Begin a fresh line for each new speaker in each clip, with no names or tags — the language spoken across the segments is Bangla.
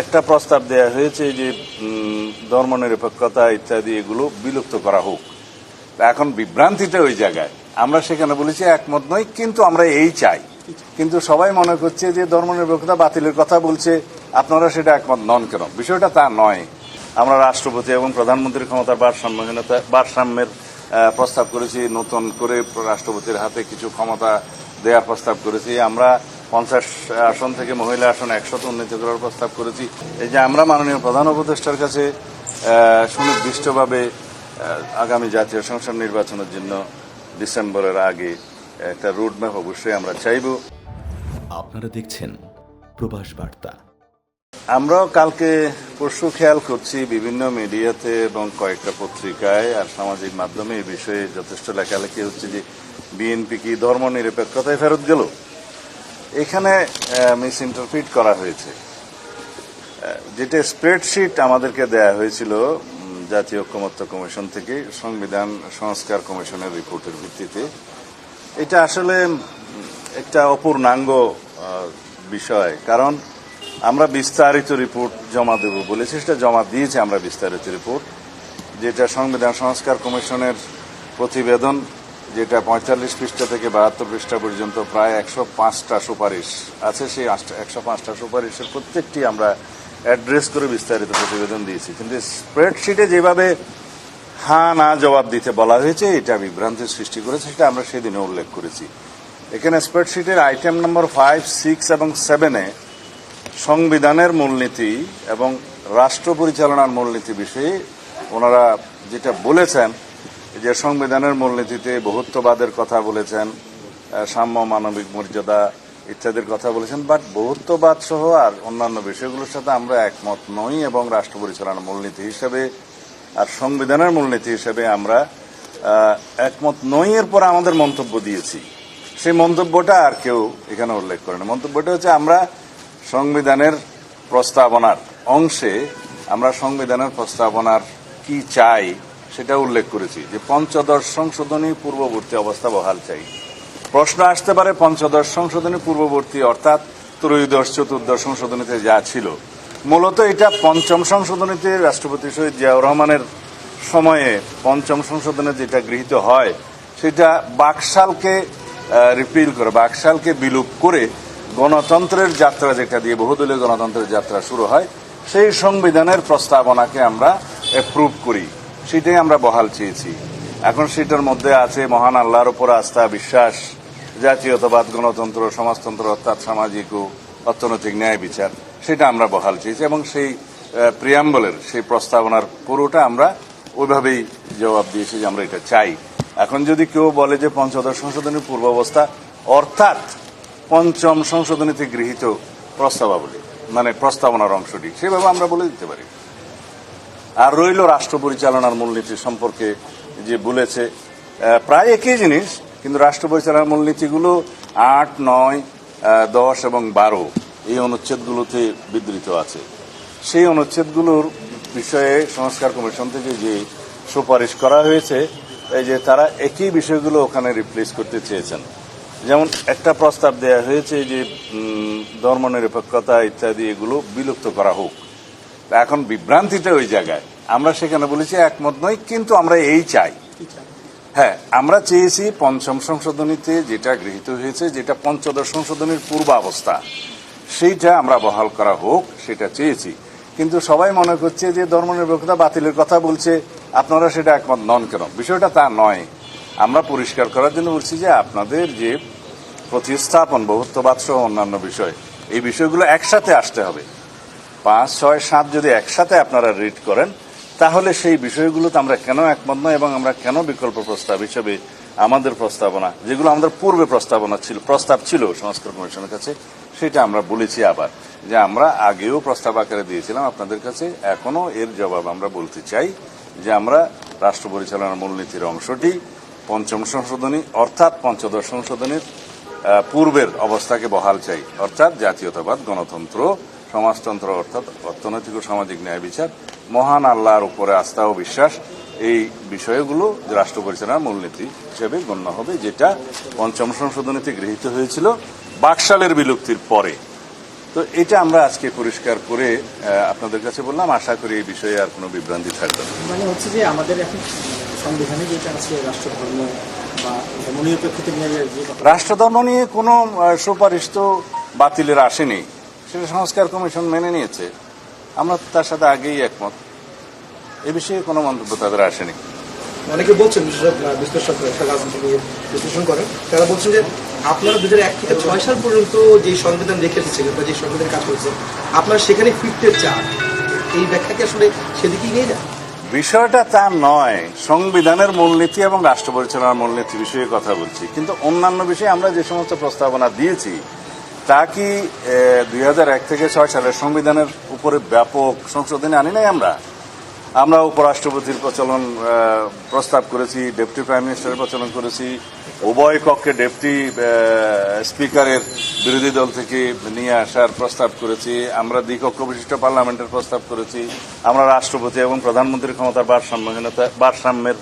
একটা প্রস্তাব দেয়া হয়েছে যে ধর্মনিরপেক্ষতা ইত্যাদি এগুলো বিলুপ্ত করা হোক। এখন বিভ্রান্তিটা ওই জায়গায়। আমরা সেখানে বলেছি একমত নই, কিন্তু আমরা এই চাই। কিন্তু সবাই মনে করছে যে ধর্মনিরপেক্ষতা বাতিলের কথা বলছে, আপনারা সেটা একমত নন কেন? বিষয়টা তা নয়। আমরা রাষ্ট্রপতি এবং প্রধানমন্ত্রীর ক্ষমতার ভারসাম্যহীনতা, ভারসাম্যের প্রস্তাব করেছি, নতুন করে রাষ্ট্রপতির হাতে কিছু ক্ষমতা দেওয়ার প্রস্তাব করেছি। আমরা পঞ্চাশ আসন থেকে মহিলা আসন একশত উন্নীত করার প্রস্তাব করেছি। এই যে আমরা মাননীয় প্রধান উপদেষ্টার কাছে সুনির্দিষ্টভাবে আগামী জাতীয় সংসদ নির্বাচনের জন্য ডিসেম্বরের আগে একটা রুটম্যাপ অবশ্যই আমরা চাইব।
আপনারা দেখছেন প্রবাস বার্তা।
আমরাও কালকে পরশু খেয়াল করছি বিভিন্ন মিডিয়াতে এবং কয়েকটা পত্রিকায় আর সামাজিক মাধ্যমে এই বিষয়ে যথেষ্ট লেখালেখি হচ্ছে যে বিএনপি কি ধর্ম নিরপেক্ষতায় ফেরত গেল? এখানে মিস ইন্টারপ্রিট করা হয়েছে। যেটা স্প্রেডশিট আমাদেরকে দেয়া হয়েছিল জাতীয় ঐক্যমত্য কমিশন থেকে, সংবিধান সংস্কার কমিশনের রিপোর্টের ভিত্তিতে। এটা আসলে একটা অপূর্ণাঙ্গ বিষয়। কারণ আমরা বিস্তারিত রিপোর্ট জমা দেব বলেছি সেটা জমা দিয়েছি, আমরা বিস্তারিত রিপোর্ট। যেটা সংবিধান সংস্কার কমিশনের প্রতিবেদন যেটা পঁয়তাল্লিশ পৃষ্ঠা থেকে বাহাত্তর পৃষ্ঠা পর্যন্ত প্রায় একশো পাঁচটা সুপারিশ আছে, সেই একশো পাঁচটা সুপারিশের প্রত্যেকটি আমরা অ্যাড্রেস করে বিস্তারিত প্রতিবেদন দিয়েছি। কিন্তু স্প্রেডশিটে যেভাবে হ্যাঁ না জবাব দিতে বলা হয়েছে, এটা বিভ্রান্তির সৃষ্টি করেছে, সেটা আমরা সেদিনে উল্লেখ করেছি। এখানে স্প্রেডশিটের আইটেম নম্বর ফাইভ সিক্স এবং সেভেনে সংবিধানের মূলনীতি এবং রাষ্ট্র পরিচালনার মূলনীতি বিষয়ে ওনারা যেটা বলেছেন যে সংবিধানের মূলনীতিতে বহুত্ববাদের কথা বলেছেন সাম্য মানবিক মর্যাদা ইত্যাদির কথা বলেছেন বাট বহুত্ববাদ সহ আর অন্যান্য বিষয়গুলোর সাথে আমরা একমত নই এবং রাষ্ট্র পরিচালনার মূলনীতি হিসেবে আর সংবিধানের মূলনীতি হিসেবে আমরা একমত নই। এর পর আমাদের মন্তব্য দিয়েছি। সেই মন্তব্যটা আর কেউ এখানে উল্লেখ করে না মন্তব্যটা হচ্ছে আমরা সংবিধানের প্রস্তাবনার অংশে আমরা সংবিধানের প্রস্তাবনার কি চাই সেটা উল্লেখ করেছি যে পঞ্চদশ সংশোধনী পূর্ববর্তী অবস্থা বহাল চাই। প্রশ্ন আসতে পারে পঞ্চদশ সংশোধনী পূর্ববর্তী অর্থাৎ ত্রয়োদশ চতুর্দশ সংশোধনীতে যা ছিল। মূলত এটা পঞ্চম সংশোধনীতে রাষ্ট্রপতি শহীদ জিয়াউর রহমানের সময়ে পঞ্চম সংশোধনে যেটা গৃহীত হয়, সেটা বাকশালকে রিপিল করে, বাকশালকে বিলুপ করে গণতন্ত্রের যাত্রা যেটা দিয়ে বহুদলীয় গণতন্ত্রের যাত্রা শুরু হয়, সেই সংবিধানের প্রস্তাবনাকে আমরা অ্যাপ্রুভ করি। সেটাই আমরা বহাল চেয়েছি। এখন সেটার মধ্যে আছে মহান আল্লাহর উপর আস্থা, বিশ্বাস, জাতীয়তাবাদ, গণতন্ত্র, সমাজতন্ত্র, অর্থাৎ সামাজিক ও অর্থনৈতিক ন্যায় বিচার। সেটা আমরা বহাল চেয়েছি এবং সেই প্রিয়াম্বলের সেই প্রস্তাবনার পুরোটা আমরা ওইভাবেই জবাব দিয়েছি যে আমরা এটা চাই। এখন যদি কেউ বলে যে পঞ্চদশ সংশোধনী পূর্বাবস্থা, অর্থাৎ পঞ্চম সংশোধনীতে গৃহীত প্রস্তাবাবলী মানে প্রস্তাবনার অংশটি, সেভাবে আমরা বলে দিতে পারি। আর রইল রাষ্ট্র পরিচালনার মূলনীতি সম্পর্কে যে বলেছে প্রায় একই জিনিস, কিন্তু রাষ্ট্র পরিচালনার মূলনীতিগুলো আট, নয় দশ এবং বারো, এই অনুচ্ছেদগুলোতে বিধৃত আছে। সেই অনুচ্ছেদগুলোর বিষয়ে সংস্কার কমিশন থেকে যে সুপারিশ করা হয়েছে, এই যে তারা একই বিষয়গুলো ওখানে রিপ্লেস করতে চেয়েছেন। যেমন একটা প্রস্তাব দেয়া হয়েছে যে ধর্মনিরপেক্ষতা ইত্যাদি এগুলো বিলুপ্ত করা হোক। এখন বিভ্রান্তিটা ওই জায়গায়। আমরা সেখানে বলেছি একমত নই, কিন্তু আমরা এই চাই। হ্যাঁ আমরা চেয়েছি পঞ্চম সংশোধনীতে যেটা গৃহীত হয়েছে, যেটা পঞ্চদশ সংশোধনীর পূর্বাবস্থা, সেইটা আমরা বহাল করা হোক, সেটা চেয়েছি। কিন্তু সবাই মনে করছে যে ধর্মনিরপেক্ষতা বাতিলের কথা বলছে, আপনারা সেটা একমত নন কেন? বিষয়টা তা নয়। আমরা পরিষ্কার করার জন্য বলছি যে আপনাদের যে প্রতিস্থাপন, বহুত্ববাদ সহ অন্যান্য বিষয়, এই বিষয়গুলো একসাথে আসতে হবে। পাঁচ, ছয়, সাত যদি একসাথে আপনারা রিড করেন, তাহলে সেই বিষয়গুলোতে আমরা কেন একমত নয় এবং আমরা কেন বিকল্প প্রস্তাব হিসেবে আমাদের প্রস্তাবনা, যেগুলো আমাদের পূর্বে প্রস্তাবনা ছিল, প্রস্তাব ছিল সংস্কার কমিশনের কাছে, সেটা আমরা বলেছি আবার যে আমরা আগেও প্রস্তাব আকারে দিয়েছিলাম আপনাদের কাছে, এখনও এর জবাব আমরা বলতে চাই যে আমরা রাষ্ট্র পরিচালনার মূলনীতির অংশটি পঞ্চম সংশোধনী অর্থাৎ পঞ্চদশ সংশোধনীর পূর্বের অবস্থাকে বহাল চাই, অর্থাৎ জাতীয়তাবাদ গণতন্ত্র সমাজতন্ত্র অর্থাৎ অর্থনৈতিক ও সামাজিক ন্যায় বিচার মহান আল্লাহর উপরে আস্থা ও বিশ্বাস এই বিষয়গুলো রাষ্ট্র পরিচালনার মূলনীতি হিসেবে গণ্য হবে যেটা পঞ্চম সংশোধনীতে গৃহীত হয়েছিল বাকশালের বিলুপ্তির পরে। তো এটা আমরা আজকে পরিষ্কার করে আপনাদের কাছে বললাম আশা করি এই বিষয়ে আর কোনো বিভ্রান্তি থাকবে না।
মানে হচ্ছে যে আমাদের এখন সংবিধানে যেটা আছে প্রেক্ষিতে নিয়ে
রাষ্ট্রধর্ম নিয়ে কোনো সুপারিশ তো বাতিলের আসেনি। সেটা সংস্কার কমিশন মেনে নিয়েছে। আমরা তার সাথে আগেই একমত। এ বিষয়ে কোনো মন্তব্য তাদের আসেনি।
অনেকে বলছেন বিশেষজ্ঞ বিশ্লেষক রাজনীতি বিশ্লেষণ করেন। তারা বলছেন যে আপনারা দু এক থেকে ছয় সাল পর্যন্ত যে সংবিধান রেখে এসেছিলেন বা যে সংবিধান কাজ করেছেন আপনারা সেখানে ফিরতে চান? এই ব্যাখ্যাকে আসলে সেদিকেই নিয়ে যান
বিষয়টা তা নয়। সংবিধানের মূলনীতি এবং রাষ্ট্র পরিচালনার মূলনীতি বিষয়ে কথা বলছি। কিন্তু অন্যান্য বিষয়ে আমরা যে সমস্ত প্রস্তাবনা দিয়েছি তা কি দুই থেকে ছয় সালের সংবিধানের উপরে ব্যাপক সংশোধনী আনি নাই আমরা? আমরা উপরাষ্ট্রপতির প্রচলন প্রস্তাব করেছি, ডেপুটি প্রাইম মিনিস্টারের প্রচলন করেছি, উভয় কক্ষে ডেপুটি স্পিকারের বিরোধী দল থেকে নিয়ে আসার প্রস্তাব করেছি, আমরা দ্বিকক্ষ বিশিষ্ট পার্লামেন্টের প্রস্তাব করেছি, আমরা রাষ্ট্রপতি এবং প্রধানমন্ত্রীর ক্ষমতার ভারসাম্যহীনতা, ভারসাম্যের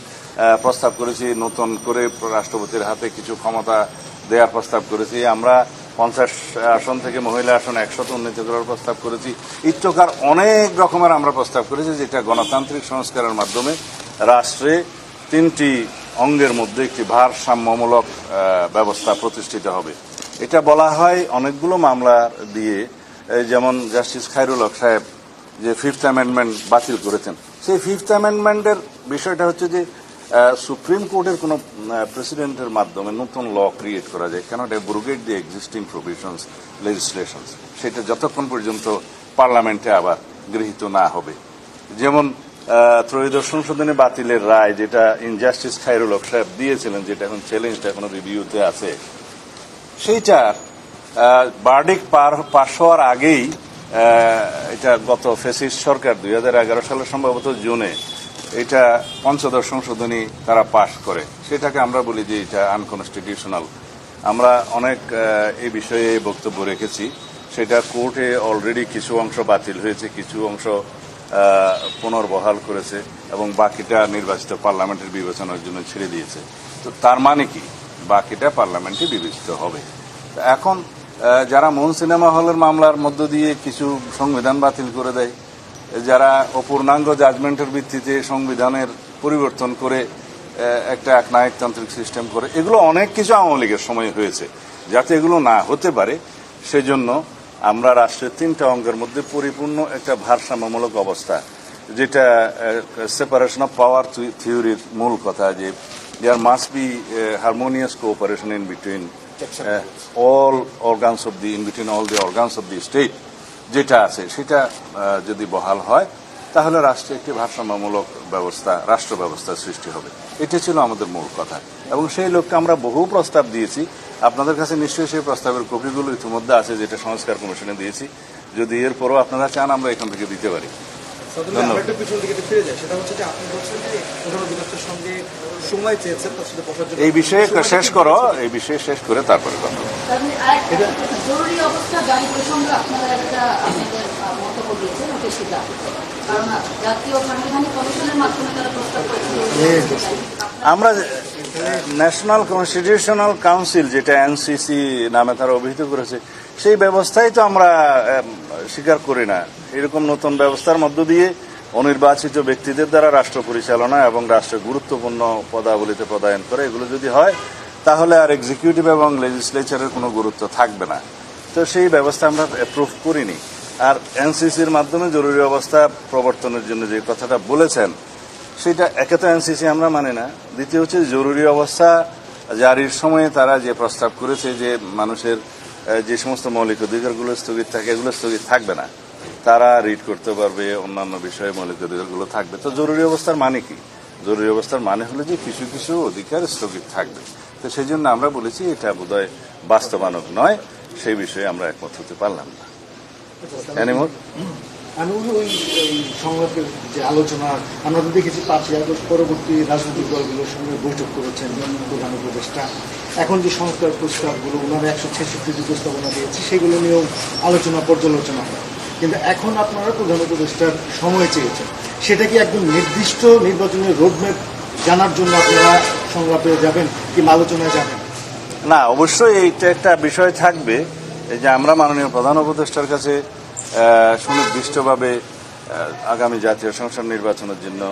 প্রস্তাব করেছি, নতুন করে রাষ্ট্রপতির হাতে কিছু ক্ষমতা দেওয়ার প্রস্তাব করেছি, আমরা পঞ্চাশ আসন থেকে মহিলা আসন একশত উন্নীত করার প্রস্তাব করেছি। ইত্যকার অনেক রকমের আমরা প্রস্তাব করেছি, যেটা গণতান্ত্রিক সংস্কারের মাধ্যমে রাষ্ট্রে তিনটি অঙ্গের মধ্যে একটি ভারসাম্যমূলক ব্যবস্থা প্রতিষ্ঠিত হবে। এটা বলা হয় অনেকগুলো মামলা দিয়ে যেমন জাস্টিস খায়রুল হক সাহেব যে ফিফথ অ্যামেন্ডমেন্ট বাতিল করেছেন। সেই ফিফথ অ্যামেন্ডমেন্টের বিষয়টা হচ্ছে যে সুপ্রিম কোর্টের কোনো প্রেসিডেন্টের মাধ্যমে নতুন ল ক্রিয়েট করা যায়। কেন? ব্রুগেট দি এক্সিস্টিং প্রভিশনস লেজিসলেশনস সেটা যতক্ষণ পর্যন্ত পার্লামেন্টে আবার গৃহীত না হবে। যেমন ত্রয়োদশ সংশোধনী বাতিলের রায়, যেটা ইনজাস্টিস খায়রুল হক সাহেব দিয়েছিলেন, যেটা এখন চ্যালেঞ্জটা এখনও রিভিউতে আছে। সেইটা বার্ডিক পার, পাশ হওয়ার আগেই এটা গত ফেসিস সরকার দুই সালে সম্ভবত জুনে এটা পঞ্চদশ সংশোধনী তারা পাশ করে। সেটাকে আমরা বলি যে এটা আনকনস্টিটিউশনাল আমরা অনেক এই বিষয়ে বক্তব্য রেখেছি। সেটা কোর্টে অলরেডি কিছু অংশ বাতিল হয়েছে, কিছু অংশ পুনর্বহাল করেছে এবং বাকিটা নির্বাচিত পার্লামেন্টের বিবেচনার জন্য ছেড়ে দিয়েছে। তো তার মানে কি? বাকিটা পার্লামেন্টে বিবেচিত হবে। এখন যারা মন সিনেমা হলের মামলার মধ্য দিয়ে কিছু সংবিধান বাতিল করে দেয় যারা অপূর্ণাঙ্গ জাজমেন্টের ভিত্তিতে সংবিধানের পরিবর্তন করে একটা একনায়কতান্ত্রিক সিস্টেম করে এগুলো অনেক কিছু আওয়ামী লীগের সময় হয়েছে। যাতে এগুলো না হতে পারে সেজন্য আমরা রাষ্ট্রের তিনটা অঙ্গের মধ্যে পরিপূর্ণ একটা ভারসাম্যমূলক অবস্থা যেটা সেপারেশন অফ পাওয়ার থিওরির মূল কথা যে there must be harmonious cooperation in between all organs of the in between all the organs of the state যেটা আছে সেটা যদি বহাল হয় তাহলে রাষ্ট্রে একটি ভারসাম্যমূলক ব্যবস্থা রাষ্ট্র ব্যবস্থার সৃষ্টি হবে। এটা ছিল আমাদের মূল কথা। এবং সেই লক্ষ্যে আমরা বহু প্রস্তাব দিয়েছি। আপনাদের কাছে নিশ্চয়ই সেই প্রস্তাবের কপিগুলো ইতিমধ্যে আছে যেটা সংস্কার কমিশনে দিয়েছি। যদি এরপরও আপনারা চান আমরা এখান থেকে দিতে পারি। এই বিষয়ে শেষ করো এই বিষয়ে শেষ করে তারপরে কথা
জরুরি অবস্থা জারি প্রসঙ্গে আপনারা একটা আপনাদের মন্তব্য দিয়েছেন কারণ জাতীয় সাংবিধানিক কমিশনের মাধ্যমে তারা প্রস্তাব করেছে।
আমরা ন্যাশনাল কনস্টিটিউশনাল কাউন্সিল যেটা এনসিসি নামে তারা অভিহিত করেছে সেই ব্যবস্থাই তো আমরা স্বীকার করি না। এরকম নতুন ব্যবস্থার মধ্য দিয়ে অনির্বাচিত ব্যক্তিদের দ্বারা রাষ্ট্র পরিচালনা এবং রাষ্ট্রের গুরুত্বপূর্ণ পদাবলিতে পদায়ন করে এগুলো যদি হয় তাহলে আর এক্সিকিউটিভ এবং লেজিসলেচারের কোনো গুরুত্ব থাকবে না। তো সেই ব্যবস্থা আমরা অ্যাপ্রুভ করিনি। আর এনসিসির মাধ্যমে জরুরি অবস্থা প্রবর্তনের জন্য যে কথাটা বলেছেন, সেটা একে তো এনসিসি আমরা মানি না। দ্বিতীয় হচ্ছে জরুরি অবস্থা জারির সময়ে তারা যে প্রস্তাব করেছে যে মানুষের যে সমস্ত মৌলিক অধিকারগুলো স্থগিত থাকে, এগুলো স্থগিত থাকবে না। তারা রিড করতে পারবে, অন্যান্য বিষয়ে মৌলিক অধিকারগুলো থাকবে। তো জরুরি অবস্থার মানে কি? জরুরি অবস্থার মানে হলো যে কিছু কিছু অধিকার স্থগিত থাকবে। তো সেই জন্য আমরা বলেছি এটা বোধহয় বাস্তবানক নয়। সেই বিষয়ে আমরা একমত হতে পারলাম না।
ওই যে আলোচনা, আমরা দেখেছি আগস্ট পরবর্তী রাজনৈতিক দলগুলোর সঙ্গে বৈঠক করেছেন এখন যে ওনারা একশো দিয়েছে, সেগুলো নিয়েও আলোচনা, পর্যালোচনা হয়। কিন্তু এখন আপনারা প্রধান উপদেষ্টার সময় চেয়েছেন। সেটা কি একদম নির্দিষ্ট নির্বাচনের রোডম্যাপ জানার জন্য আপনারা সংলাপে যাবেন কিংবা আলোচনায় যাবেন।
না, অবশ্যই এইটা একটা বিষয় থাকবে যে আমরা মাননীয় প্রধান উপদেষ্টার কাছে সুনির্দিষ্টভাবে আগামী জাতীয় সংসদ নির্বাচনের জন্য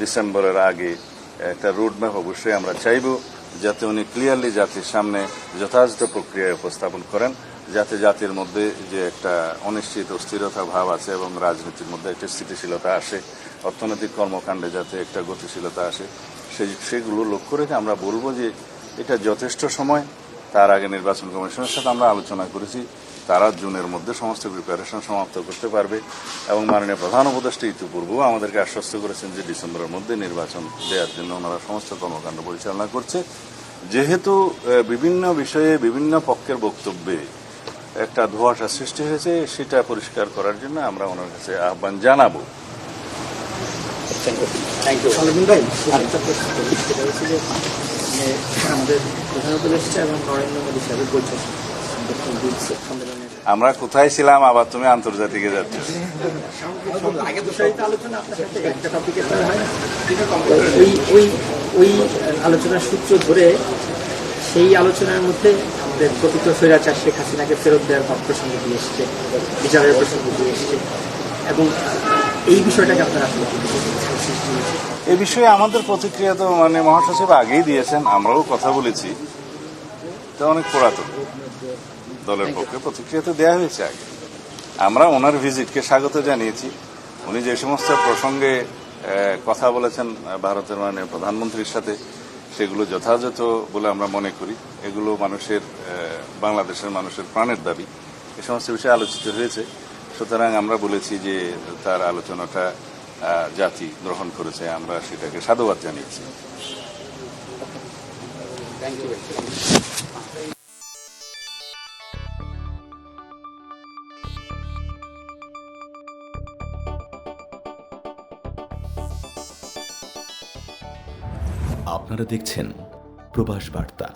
ডিসেম্বরের আগে একটা রুট ম্যাপ অবশ্যই আমরা চাইব, যাতে উনি ক্লিয়ারলি জাতির সামনে যথাযথ প্রক্রিয়ায় উপস্থাপন করেন, যাতে জাতির মধ্যে যে একটা অনিশ্চিত অস্থিরতা ভাব আছে এবং রাজনীতির মধ্যে একটা স্থিতিশীলতা আসে অর্থনৈতিক কর্মকাণ্ডে যাতে একটা গতিশীলতা আসে, সেই, সেগুলো লক্ষ্য রেখে আমরা বলব যে এটা যথেষ্ট সময়, তার আগে নির্বাচন কমিশনের সাথে আমরা আলোচনা করেছি, তারা জুনের মধ্যে সমস্ত প্রিপারেশন সমাপ্ত করতে পারবে এবং মাননীয় প্রধান উপদেষ্টা ইতিপূর্বেও আমাদেরকে আশ্বস্ত করেছেন যে ডিসেম্বরের মধ্যে নির্বাচন দেওয়ার জন্য ওনারা সমস্ত কর্মকাণ্ড পরিচালনা করছে। যেহেতু বিভিন্ন বিষয়ে বিভিন্ন পক্ষের বক্তব্যে একটা ধোঁয়াশা সৃষ্টি হয়েছে, সেটা পরিষ্কার করার জন্য আমরা ওনার কাছে আহ্বান জানাব।
সালাউদ্দিন ভাই
আরেকটা প্রশ্ন করি সেটা হচ্ছে যে মানে আমাদের প্রধান উপদেষ্টা এবং নরেন্দ্র মোদী সাহেবের বৈঠক
আমরা কোথায় ছিলাম আবার তুমি আন্তর্জাতিকে যাচ্ছ?
আগে তো
বিস্তারিত আলোচনা আপনার সাথে একটা টপিকে তো না। ওই ওই ওই আলোচনার সূত্র ধরে সেই আলোচনার মধ্যে আমাদের প্রকৃত স্বৈরাচার শেখ হাসিনাকে ফেরত দেওয়ার পর প্রসঙ্গ দিয়ে এসছে বিচারের প্রসঙ্গ দিয়ে এসছে। এবং এই বিষয়টাকে আপনারা?
এ বিষয়ে আমাদের প্রতিক্রিয়া তো মানে মহাসচিব আগেই দিয়েছেন আমরাও কথা বলেছি। এটা অনেক পুরাতন দলের পক্ষে। প্রতিক্রিয়া তো দেওয়া হয়েছে আগে। আমরা ওনার ভিজিটকে স্বাগত জানিয়েছি। উনি যে সমস্ত প্রসঙ্গে কথা বলেছেন ভারতের মানে প্রধানমন্ত্রীর সাথে সেগুলো যথাযথ বলে আমরা মনে করি। এগুলো মানুষের বাংলাদেশের মানুষের প্রাণের দাবি। এ সমস্ত বিষয়ে আলোচিত হয়েছে। সুতরাং আমরা বলেছি যে তার আলোচনাটা জাতি গ্রহণ করেছে আমরা সেটাকে সাধুবাদ জানিয়েছি।
আপনারা দেখছেন প্রবাস বার্তা।